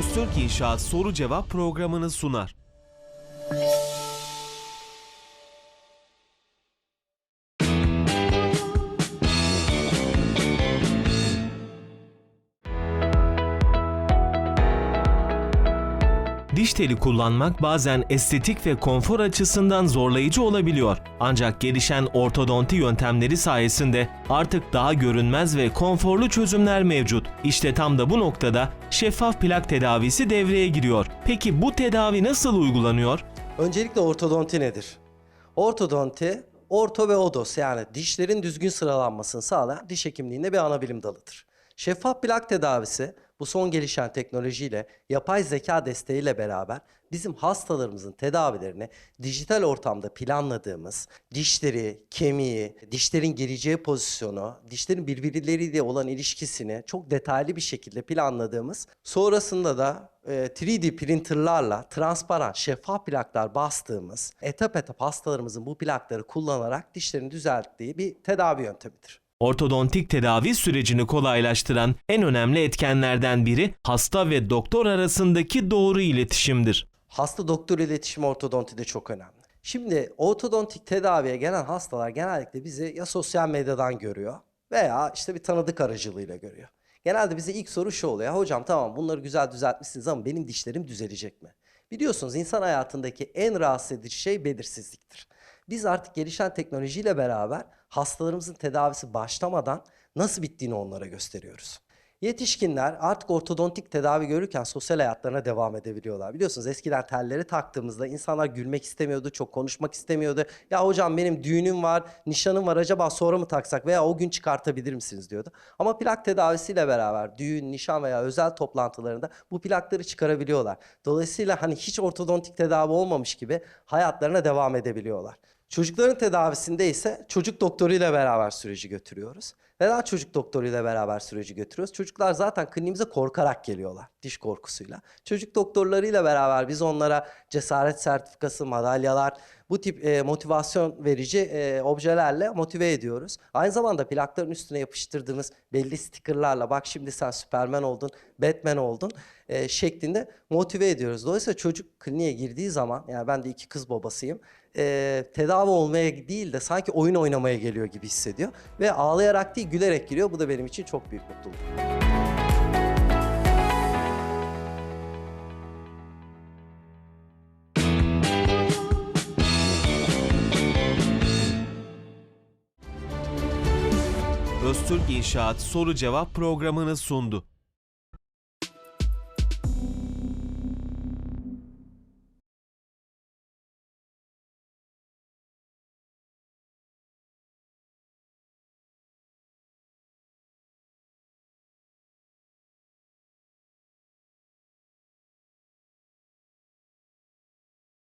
Öztürk İnşaat soru cevap programını sunar. Diş teli kullanmak bazen estetik ve konfor açısından zorlayıcı olabiliyor. Ancak gelişen ortodonti yöntemleri sayesinde artık daha görünmez ve konforlu çözümler mevcut. İşte tam da bu noktada şeffaf plak tedavisi devreye giriyor. Peki bu tedavi nasıl uygulanıyor? Öncelikle ortodonti nedir? Ortodonti, orto ve odos yani dişlerin düzgün sıralanmasını sağlayan diş hekimliğinde bir ana bilim dalıdır. Şeffaf plak tedavisi bu son gelişen teknolojiyle yapay zeka desteğiyle beraber bizim hastalarımızın tedavilerini dijital ortamda planladığımız dişleri, kemiği, dişlerin geleceği pozisyonu, dişlerin birbirleriyle olan ilişkisini çok detaylı bir şekilde planladığımız sonrasında da e, 3D printerlarla transparan şeffaf plaklar bastığımız etap etap hastalarımızın bu plakları kullanarak dişlerini düzelttiği bir tedavi yöntemidir. Ortodontik tedavi sürecini kolaylaştıran en önemli etkenlerden biri hasta ve doktor arasındaki doğru iletişimdir. Hasta doktor iletişimi ortodontide çok önemli. Şimdi ortodontik tedaviye gelen hastalar genellikle bizi ya sosyal medyadan görüyor veya işte bir tanıdık aracılığıyla görüyor. Genelde bize ilk soru şu oluyor. "Ya Hocam tamam bunları güzel düzeltmişsiniz ama benim dişlerim düzelecek mi? Biliyorsunuz insan hayatındaki en rahatsız edici şey belirsizliktir. Biz artık gelişen teknolojiyle beraber hastalarımızın tedavisi başlamadan nasıl bittiğini onlara gösteriyoruz. Yetişkinler artık ortodontik tedavi görürken sosyal hayatlarına devam edebiliyorlar. Biliyorsunuz eskiden telleri taktığımızda insanlar gülmek istemiyordu, çok konuşmak istemiyordu. Ya hocam benim düğünüm var, nişanım var acaba sonra mı taksak veya o gün çıkartabilir misiniz diyordu. Ama plak tedavisiyle beraber düğün, nişan veya özel toplantılarında bu plakları çıkarabiliyorlar. Dolayısıyla hani hiç ortodontik tedavi olmamış gibi hayatlarına devam edebiliyorlar. Çocukların tedavisinde ise çocuk doktoruyla beraber süreci götürüyoruz. Neden çocuk doktoruyla beraber süreci götürüyoruz? Çocuklar zaten kliniğimize korkarak geliyorlar. Diş korkusuyla. Çocuk doktorlarıyla beraber biz onlara cesaret sertifikası, madalyalar, bu tip e, motivasyon verici e, objelerle motive ediyoruz. Aynı zamanda plakların üstüne yapıştırdığımız belli stikerlerle bak şimdi sen Superman oldun, Batman oldun e, şeklinde motive ediyoruz. Dolayısıyla çocuk kliniğe girdiği zaman, yani ben de iki kız babasıyım, e, tedavi olmaya değil de sanki oyun oynamaya geliyor gibi hissediyor. Ve ağlayarak değil gülerek giriyor. Bu da benim için çok büyük mutluluk. Öztürk İnşaat soru cevap programını sundu.